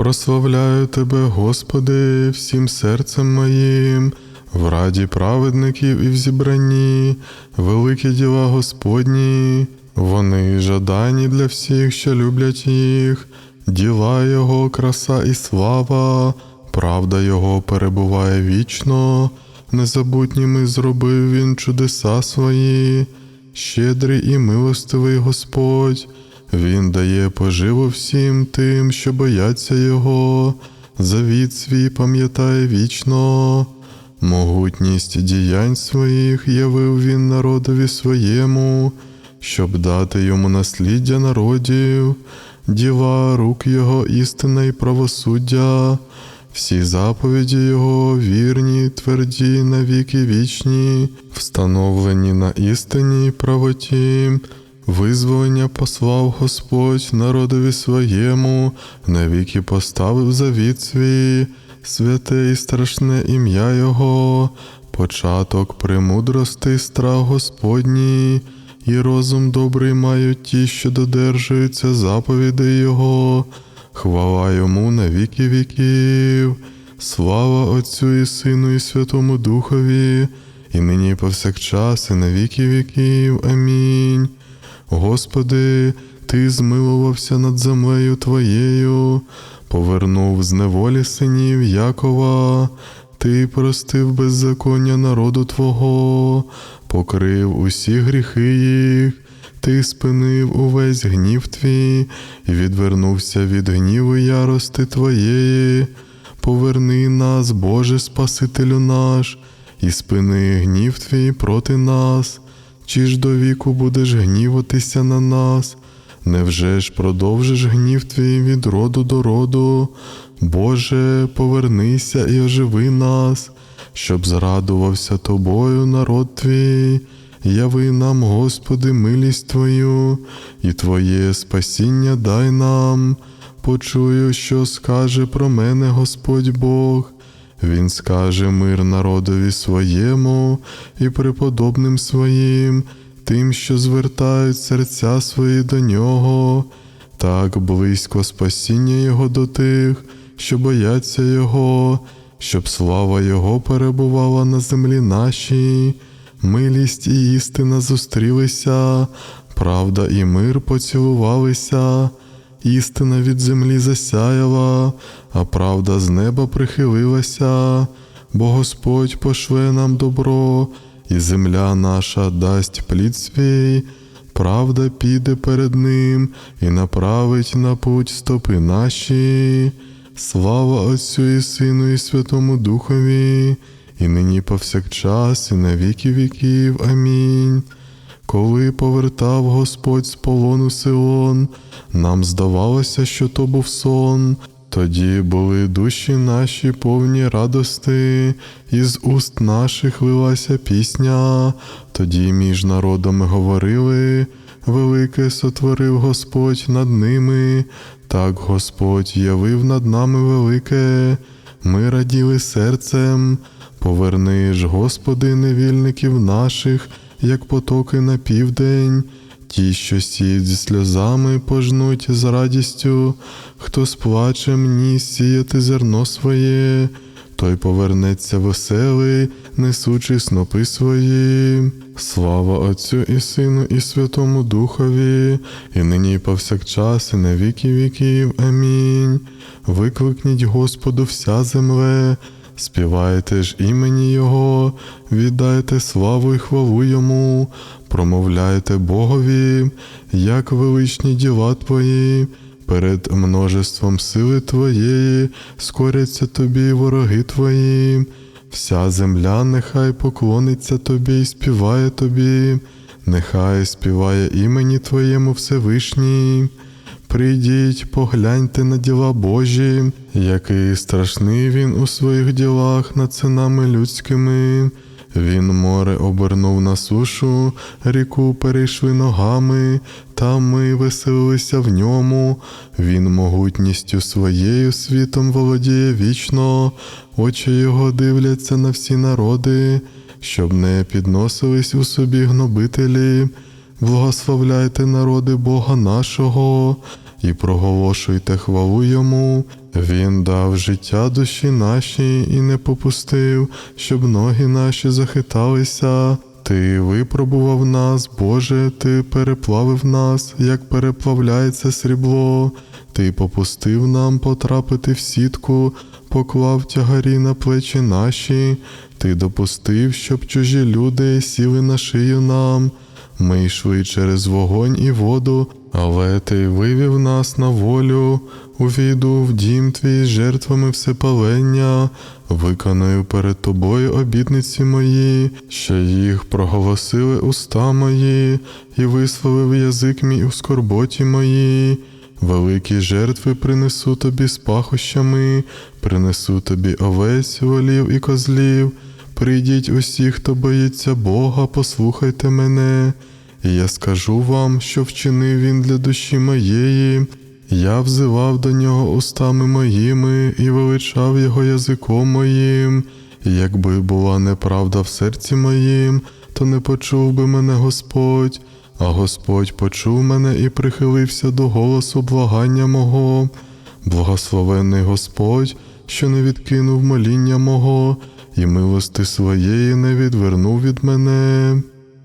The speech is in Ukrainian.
Прославляю Тебе, Господи, всім серцем моїм, в раді праведників і в зібранні, великі діла Господні, вони жадані для всіх, що люблять їх, діла Його, краса і слава, правда Його перебуває вічно, незабутніми зробив Він чудеса свої, щедрий і милостивий Господь. Він дає поживу всім тим, що бояться Його, завіт свій пам'ятає вічно, могутність діянь своїх явив він народові своєму, щоб дати йому насліддя народів, діла рук Його істина і правосуддя, всі заповіді Його вірні, тверді, навіки вічні, встановлені на істині і правоті. Визволення послав Господь народові своєму, навіки поставив завіт свій, святе і страшне ім'я Його, початок премудрости, страх Господній, і розум добрий мають ті, що додержуються заповідей Його, хвала йому на віки віків, слава Отцю і Сину, і Святому Духові, і нині і повсякчас, і на віки віків. Амінь. Господи, Ти змилувався над землею Твоєю, повернув з неволі синів Якова, Ти простив беззаконня народу Твого, покрив усі гріхи їх, Ти спинив увесь гнів Твій і відвернувся від гніву ярости Твоєї. Поверни нас, Боже Спасителю наш, і спини гнів Твій проти нас. Чи ж до віку будеш гніватися на нас? Невже ж продовжиш гнів твій від роду до роду? Боже, повернися і оживи нас, щоб зрадувався тобою народ твій. Яви нам, Господи, милість Твою, і Твоє спасіння дай нам. Почую, що скаже про мене Господь Бог. Він скаже мир народові своєму і преподобним своїм, тим, що звертають серця свої до нього, так близько спасіння Його до тих, що бояться Його, щоб слава Його перебувала на землі нашій, милість і істина зустрілися, правда і мир поцілувалися. Істина від землі засяяла, а правда з неба прихилилася, бо Господь пошле нам добро, і земля наша дасть плід свій, правда піде перед ним і направить на путь стопи наші. Слава Отцю і Сину, і Святому Духові, і нині повсякчас, і на віки віків. Амінь. Коли повертав Господь з полону Сион, нам здавалося, що то був сон. Тоді були душі наші повні радости, і з уст наших лилася пісня. Тоді між народами говорили, велике сотворив Господь над ними, так Господь явив над нами велике, ми раділи серцем. Поверни ж, Господи, невільників наших як потоки на південь, ті, що сіють зі сльозами, пожнуть з радістю, хто з плачем ніс сіяти зерно своє, той повернеться веселий, несучи снопи свої. Слава Отцю і Сину, і Святому Духові, і нині, і повсякчас, і на віки віків. Амінь. Викликніть Господу вся земле. Співайте ж імені Його, віддайте славу й хвалу Йому, промовляйте Богові, як величні діла Твої, перед множеством сили Твоєї, скоряться тобі вороги Твої, вся земля нехай поклониться Тобі і співає Тобі, нехай співає імені Твоєму Всевишній. Прийдіть, погляньте на діла Божі, який страшний він у своїх ділах над синами людськими. Він море обернув на сушу, ріку перейшли ногами, там ми веселилися в ньому. Він могутністю своєю світом володіє вічно, очі його дивляться на всі народи, щоб не підносились у собі гнобителі. Благословляйте народи Бога нашого, і проголошуйте хвалу йому. Він дав життя душі нашій і не попустив, щоб ноги наші захиталися. Ти випробував нас, Боже, ти переплавив нас, як переплавляється срібло. Ти попустив нам потрапити в сітку, поклав тягарі на плечі наші. Ти допустив, щоб чужі люди сіли на шию нам. Ми йшли через вогонь і воду, але ти вивів нас на волю, увійду в дім твій з жертвами всепалення, виконую перед тобою обітниці мої, що їх проголосили уста мої, і висловив язик мій у скорботі моїй. Великі жертви принесу тобі з пахощами, принесу тобі овець, волів і козлів. Прийдіть усі, хто боїться Бога, послухайте мене, і я скажу вам, що вчинив він для душі моєї. Я взивав до нього устами моїми і величав його язиком моїм. І якби була неправда в серці моїм, то не почув би мене Господь, а Господь почув мене і прихилився до голосу благання мого. Благословенний Господь, що не відкинув моління мого, і милости своєї не відвернув від мене.